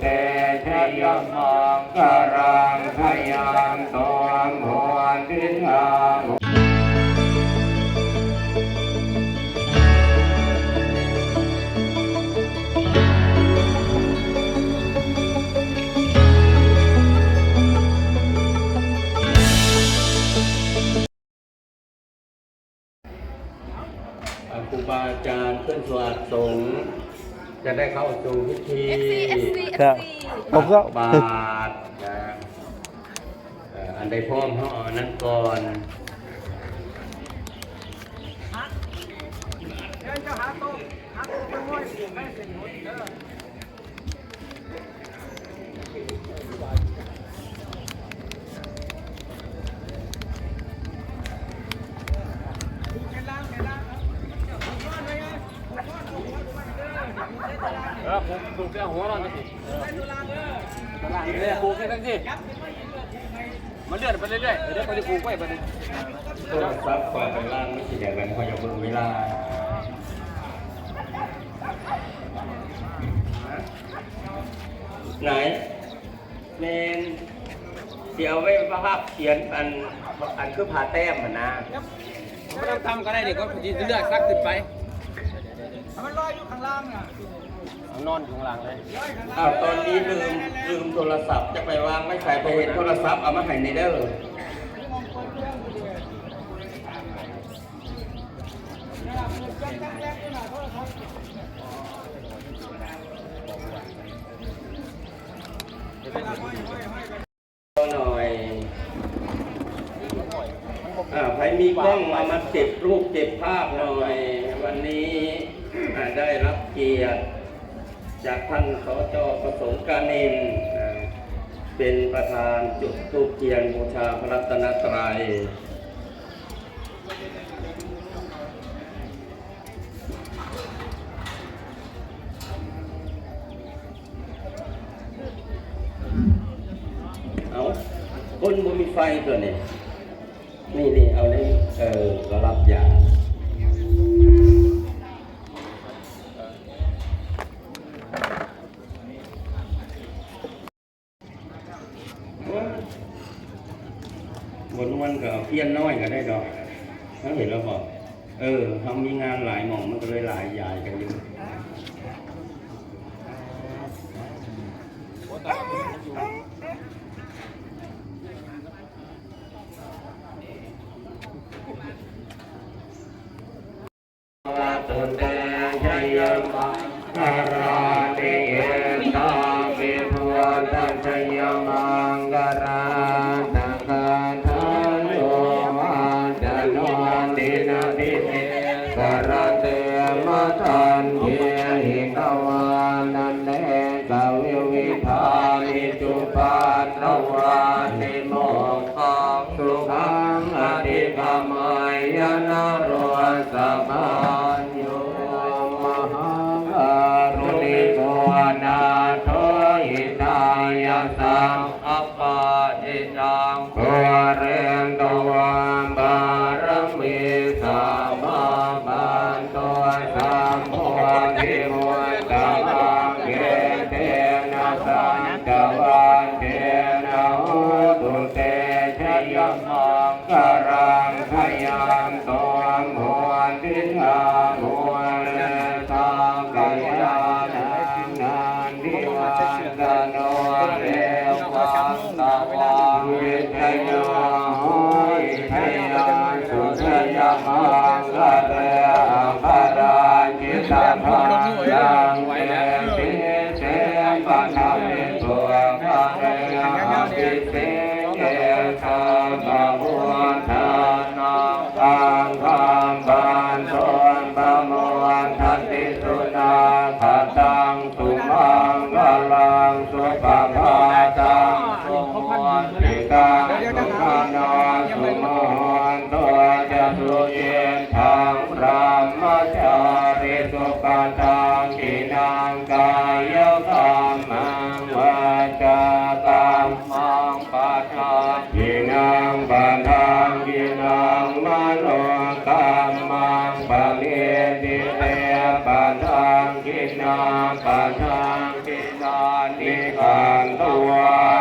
เตชะยมังกรังพยังตัวมวนทิทามุครูบาอาจารย์เพื่อนสวัสดิ์สงฆ์ จะได้เข้าสู่พิธี FC FC ครับ FC ผมก็บาทนะเอ่ออันใดพร้อมเขาเอาอันนั้นก่อนเออผมป ลูกแค่หัวเราสิตลาดเลยปลูกแค่ทั้งที่มันเลื่อนไปเรื่อยๆเดี๋ยวไปจะปลูกไว้ไปเลยโทรศัพท์ก่อนไปล่างไม่ใช่อย่างนั้นเขาจะเบิ่งเวลาไหนเมนเดี๋ยวไว้ภาพเขียนอันอันคือผ่าแต้มมันนะไม่ต้องทำก็ได้เดี๋ยวก็จะเลือกซักขึ้นไปมันลอยอยู่ข้างล่างอะ นอนอยู่ข้างล่างเลยอ้าวตอนนี้ลืมลืมโทรศัพท์จะไปวางไม่ใส่ไปเห็นโทรศัพท์เอามาให้ในเด้อหน่อยอ่าใครมีกล้องเอามาเก็บรูปเก็บภาพหน่อย วันนี้อ่าได้รับเกียรติ จากท่านสจประสงค์การนินเป็นประธานจุดทูปเทียนบูชาพระรัตนตรัยเอาคนบ่มีไฟตัวนี้ นี่นี่เอาในเออก็รับยาบนวันก็เอาเพี้ยนน้อยก็ได้ดอกเขาเห็นแล้วบอก เออเขามีงานหลายหม่องมันก็เลยหลายใหญ่กันอยู่ ม ง กินาปะทังกินานิคันตวา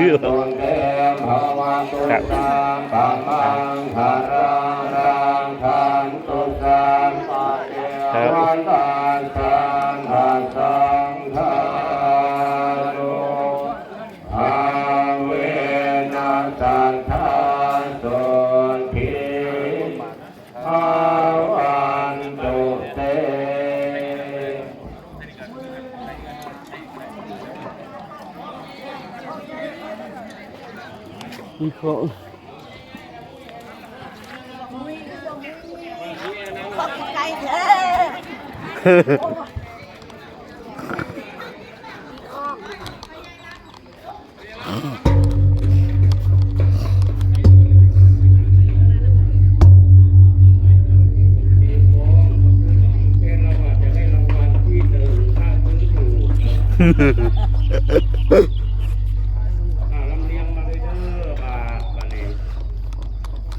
วันตุเตภวันตุสัมปะมังคารังรังคันตุสัมปะเทวตาสัมภะสังฆานุ อาเวนัสันทาโสทิอาวันตุเต ขอขอบใจเธอ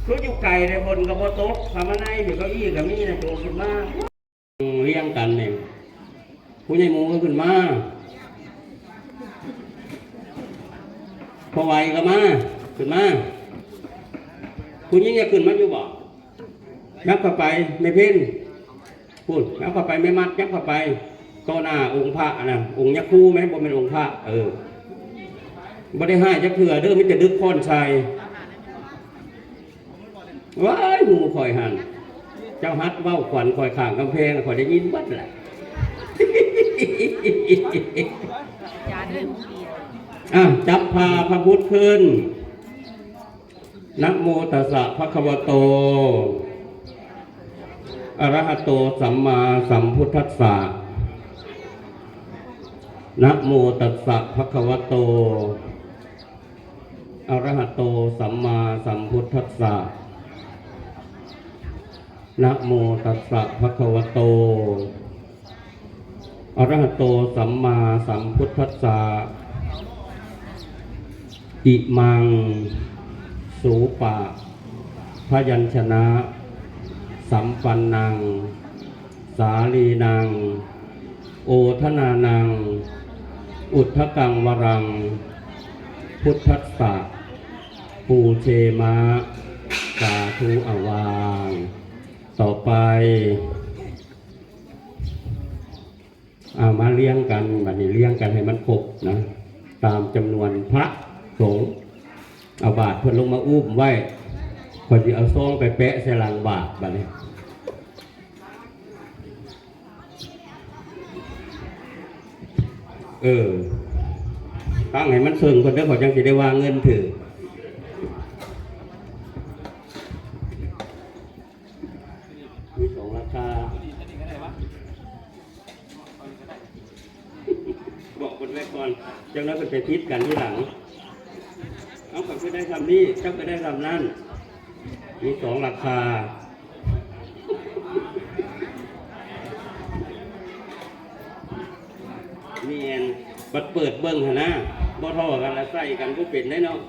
คืออยู่ไก่ในบนกับโบโต๊ะทำอะไรอยู่เก้าอี้กับมีนะโจขึ้นมาเรียงกันเนี่ยผู้ใหญ่มูก็ขึ้นมาพอไหวก็มาขึ้นมาผู้หญิงจะขึ้นมาอยู่บ่ยับเข้าไปไม่เพ่นพูดยับเข้าไปไม่มัดยับเข้าไปต่อหน้าองค์พระนะองค์ยักษ์คู่ไหมบ่เป็นองค์พระเออบ่ได้ให้จักเถื่อเด้อมิจะดึกค้อนชัย ว้ายหมูคอยหันเจ้าฮัดเว้าขวัญคอยข่างกำแพงคอยได้ยินบัดแหละอะจับพาพระพุทธขึ้นนะโมตัสสะภะคะวะโต อรหะโตสัมมาสัมพุทธัสสะนะโมตัสสะภะคะวะโต อรหะโตสัมมาสัมพุทธัสสะ นะโมตัสสะภะคะวะโต อะระหะโตสัมมาสัมพุทธัสสะ อิมัง สูปะ พยัญชนะ สัมปันนัง สาลีนัง โอทนานัง อุทธกังวรัง พุทธัสสะ ปูเชมะ สาธุอวาง ต่อไปเอามาเลี้ยงกันบัดนี้เลี้ยงกันให้มันครบนะ ตามจำนวนพระสงฆ์เอาบาทเพื่อนลงมาอุ้มไว้พอจะเอาซองไปแปะใส่หลังบาทบัดนี้เออตั้งให้มันเสื่งคนเด้อขอจังสิได้วางเงินถือ มีสองราคา บอกคนไว้ก่อน จังนั้นเป็นไปพิษกันที่หลัง เอาขับไปได้คำนี้เจ้าไปได้คำนั้นมีสองราคามีแอนบัดเปิดเบิ้งหนะบ่ท่อกันละใส่กันก็เป็นได้เนาะ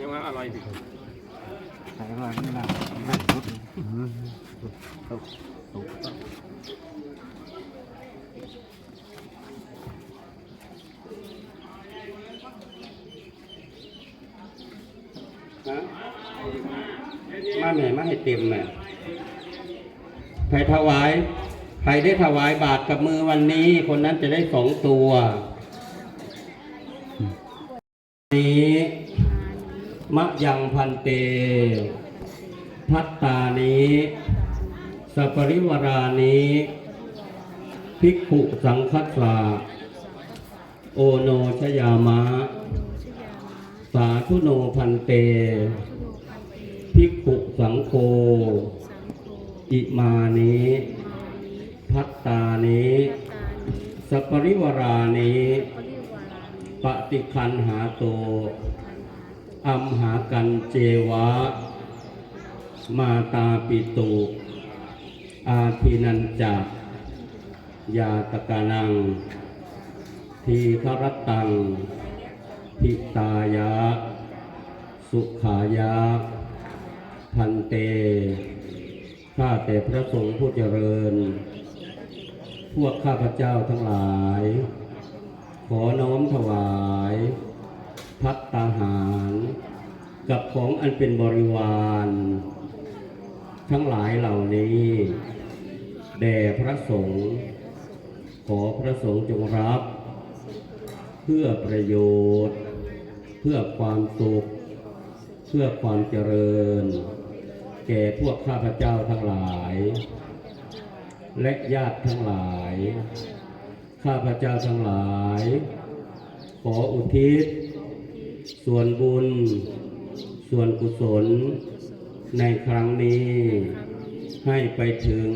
ยังไงอร่อยดิฮะ มาแม่มาให้เต็มแม่ใครถวาย ใครได้ถวายบาทกับมือวันนี้ คนนั้นจะได้สองตัว นี้มะยังพันเต พัตตานี้ สัปริวารานี้ภิกขุสังคัสสะโอโนชยามะ สาธุโนพันเต ภิกขุสังโฆอิมานิพัตตานิสัปปริวารานิปฏิคันหาโต อัมหากันเจวะ มาตาปิตุ อาทินันจักยาตกานัง ทีครตังพิตายะ สุขายะ พันเต ข้าแต่พระสงฆ์ผู้เจริญ พวกข้าพเจ้าทั้งหลาย ขอน้อมถวาย พัตตาหาร กับของอันเป็นบริวาร ทั้งหลายเหล่านี้แด่พระสงฆ์ขอพระสงฆ์จงรับ เพื่อประโยชน์ เพื่อความสุข เพื่อความเจริญ แก่พวกข้าพเจ้าทั้งหลาย และญาติทั้งหลาย ข้าพเจ้าทั้งหลาย ขออุทิศ ส่วนบุญ ส่วนกุศล ในครั้งนี้ให้ไปถึง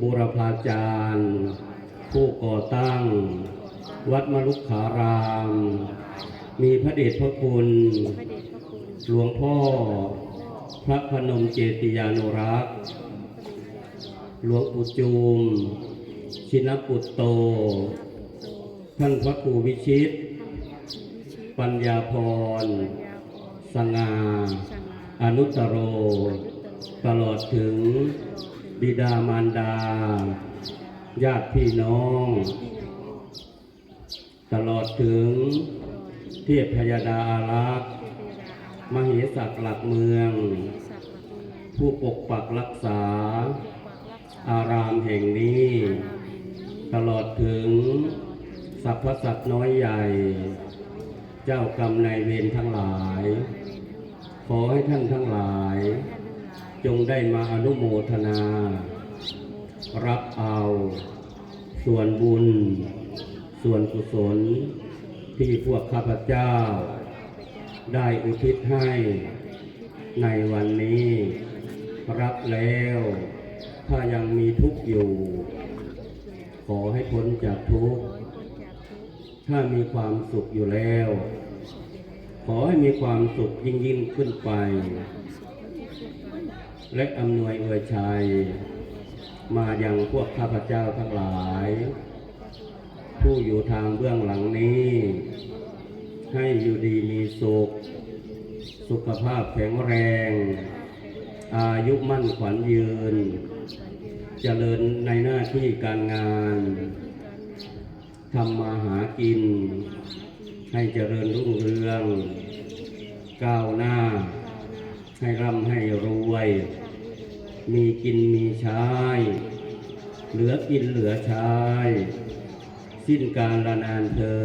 บุรพาจารย์ ผู้ก่อตั้ง วัดมลุกขาราม มีพระเดชพระคุณ หลวงพ่อ พระพนมเจติยานุรักษ์ หลวงปู่จูม ชินปุตโต ท่านพระครูวิชิต ปัญญาพร สง่า อนุตตโร ตลอดถึงบิดามารดา ญาติพี่น้อง ตลอดถึงเทพพยาดาอารักษ์มเหสักหลักเมือง ผู้ปกปักรักษา อารามแห่งนี้ ตลอดถึงสรรพสัตว์น้อยใหญ่ เจ้ากรรมนายเวรทั้งหลาย อให้ท่านทั้งหลาย จงได้มาอนุโมทนา รับเอา ส่วนบุญ ส่วนกุศล ที่พวกข้าพเจ้า ได้อุทิศให้ในวันนี้ รับแล้ว ถ้ายังมีทุกข์อยู่ ขอให้พ้นจากทุกข์ถ้ามีความสุขอยู่แล้ว ขอให้มีความสุขยิ่งยิ่งขึ้นไป และอำนวยอวยชัย มายังพวกข้าพเจ้าทั้งหลาย ผู้อยู่ทางเบื้องหลังนี้ ให้อยู่ดีมีสุข สุขภาพแข็งแรง อายุมั่นขวัญยืน เจริญในหน้าที่การงานทำมาหากิน ให้เจริญรุ่งเรือง ก้าวหน้า ให้ร่ำให้รวย มีกินมีใช้ เหลือกินเหลือใช้ สิ้นการละนานเทิ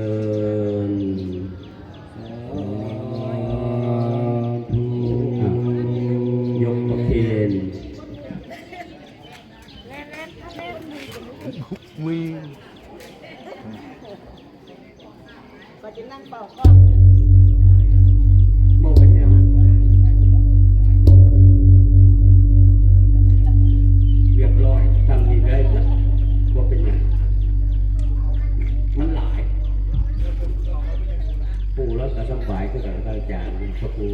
นยกประเคนมือ ก็จะนั่งเป็นหยังเรียบร้อยทำนี่ได้ก็บ่เป็นหยังมันหลาย ปู่แล้วก็สบายก็กับอาจารย์พระครู